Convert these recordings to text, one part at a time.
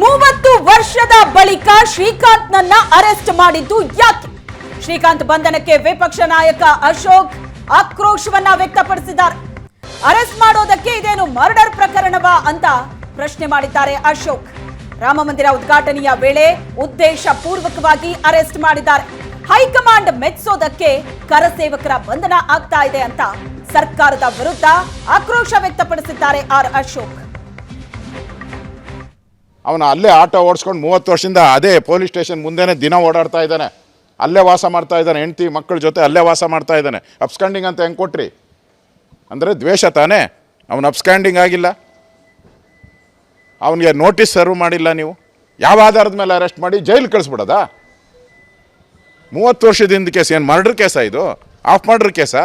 ಮೂವತ್ತು ವರ್ಷದ ಬಳಿಕ ಶ್ರೀಕಾಂತ್ನನ್ನ ಅರೆಸ್ಟ್ ಮಾಡಿದ್ದು ಯಾಕೆ? ಶ್ರೀಕಾಂತ್ ಬಂಧನಕ್ಕೆ ವಿಪಕ್ಷ ನಾಯಕ ಅಶೋಕ್ ಆಕ್ರೋಶವನ್ನ ವ್ಯಕ್ತಪಡಿಸಿದ್ದಾರೆ. ಅರೆಸ್ಟ್ ಮಾಡೋದಕ್ಕೆ ಇದೇನು ಮರ್ಡರ್ ಪ್ರಕರಣವಾ ಅಂತ ಪ್ರಶ್ನೆ ಮಾಡಿದ್ದಾರೆ ಅಶೋಕ್. ರಾಮ ಮಂದಿರ ಉದ್ಘಾಟನೆಯ ವೇಳೆ ಉದ್ದೇಶ ಪೂರ್ವಕವಾಗಿ ಅರೆಸ್ಟ್ ಮಾಡಿದ್ದಾರೆ. ಹೈಕಮಾಂಡ್ ಮೆಚ್ಚೋದಕ್ಕೆ ಕರಸೇವಕರ ಬಂಧನ ಆಗ್ತಾ ಇದೆ ಅಂತ ಸರ್ಕಾರದ ವಿರುದ್ಧ ಆಕ್ರೋಶ ವ್ಯಕ್ತಪಡಿಸಿದ್ದಾರೆ ಆರ್ ಅಶೋಕ್. ಅವನು ಅಲ್ಲೇ ಆಟೋ ಓಡಿಸ್ಕೊಂಡು ಮೂವತ್ತು ವರ್ಷದಿಂದ ಅದೇ ಪೊಲೀಸ್ ಸ್ಟೇಷನ್ ಮುಂದೆನೇ ದಿನ ಓಡಾಡ್ತಾ ಇದ್ದಾನೆ. ಅಲ್ಲೇ ವಾಸ ಮಾಡ್ತಾ ಇದ್ದಾನೆ. ಹೆಂಡ್ತಿ, ಮಕ್ಕಳ ಜೊತೆ ಅಲ್ಲೇ ವಾಸ ಮಾಡ್ತಾ ಇದ್ದಾನೆ. ಅಪ್ಸ್ಕ್ಯಾಂಡಿಂಗ್ ಅಂತ ಹೆಂಗೆ ಕೊಟ್ರಿ? ಅಂದರೆ ದ್ವೇಷ ತಾನೇ? ಅವನು ಅಪ್ಸ್ಕ್ಯಾಂಡಿಂಗ್ ಆಗಿಲ್ಲ. ಅವನಿಗೆ ನೋಟಿಸ್ ಸರ್ವ್ ಮಾಡಿಲ್ಲ ನೀವು. ಯಾವ ಆಧಾರದ ಮೇಲೆ ಅರೆಸ್ಟ್ ಮಾಡಿ ಜೈಲು ಕಳಿಸ್ಬಿಡೋದಾ? ಮೂವತ್ತು ವರ್ಷದಿಂದ ಕೇಸ್, ಏನು ಮರ್ಡರ್ ಕೇಸ ಇದು? ಆಫ್ ಮರ್ಡರ್ ಕೇಸಾ?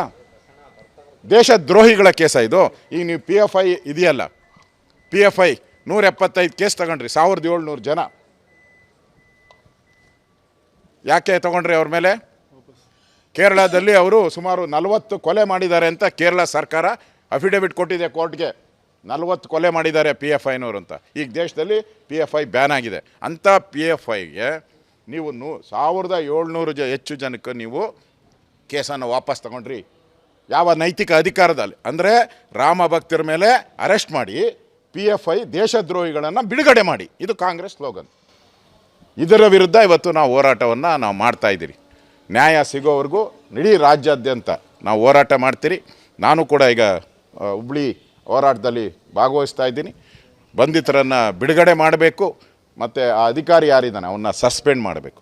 ದೇಶ ದ್ರೋಹಿಗಳ ಕೇಸ ಇದು? ಈಗ ನೀವು ಪಿ ಎಫ್ ಐ ಇದೆಯಲ್ಲ. ಪಿ ಎಫ್ ಐ ನೂರ ಎಪ್ಪತ್ತೈದು ಕೇಸ್ ತಗೊಂಡ್ರಿ, ಸಾವಿರದ ಏಳ್ನೂರು ಜನ. ಯಾಕೆ ತಗೊಂಡ್ರಿ ಅವ್ರ ಮೇಲೆ? ಕೇರಳದಲ್ಲಿ ಅವರು ಸುಮಾರು ನಲವತ್ತು ಕೊಲೆ ಮಾಡಿದ್ದಾರೆ ಅಂತ ಕೇರಳ ಸರ್ಕಾರ ಅಫಿಡವಿಟ್ ಕೊಟ್ಟಿದೆ ಕೋರ್ಟ್ಗೆ. ನಲವತ್ತು ಕೊಲೆ ಮಾಡಿದ್ದಾರೆ ಪಿ ಎಫ್ ಐನವರು ಅಂತ. ಈಗ ದೇಶದಲ್ಲಿ ಪಿ ಎಫ್ ಐ ಬ್ಯಾನ್ ಆಗಿದೆ. ಅಂಥ ಪಿ ಎಫ್ ಐಗೆ ನೀವು ನೂ, ಸಾವಿರದ ಏಳ್ನೂರು ಜ, ಹೆಚ್ಚು ಜನಕ್ಕೆ ನೀವು ಕೇಸನ್ನು ವಾಪಸ್ ತಗೊಂಡ್ರಿ. ಯಾವ ನೈತಿಕ ಅಧಿಕಾರದಲ್ಲಿ, ಅಂದರೆ ರಾಮ ಭಕ್ತರ ಮೇಲೆ ಅರೆಸ್ಟ್ ಮಾಡಿ ಪಿ ಎಫ್ ಐ ದೇಶದ್ರೋಹಿಗಳನ್ನು ಬಿಡುಗಡೆ ಮಾಡಿ. ಇದು ಕಾಂಗ್ರೆಸ್ ಸ್ಲೋಗನ್. ಇದರ ವಿರುದ್ಧ ಇವತ್ತು ನಾವು ಹೋರಾಟವನ್ನು ನಾವು ಮಾಡ್ತಾ ಇದ್ದೀರಿ. ನ್ಯಾಯ ಸಿಗೋವರೆಗೂ ಇಡೀ ರಾಜ್ಯಾದ್ಯಂತ ನಾವು ಹೋರಾಟ ಮಾಡ್ತೀರಿ. ನಾನು ಕೂಡ ಈಗ ಹುಬ್ಳಿ ಹೋರಾಟದಲ್ಲಿ ಭಾಗವಹಿಸ್ತಾ ಇದ್ದೀನಿ. ಬಂಧಿತರನ್ನು ಬಿಡುಗಡೆ ಮಾಡಬೇಕು. ಮತ್ತು ಆ ಅಧಿಕಾರಿ ಯಾರಿದ್ದಾನೆ ಅವನ್ನ ಸಸ್ಪೆಂಡ್ ಮಾಡಬೇಕು.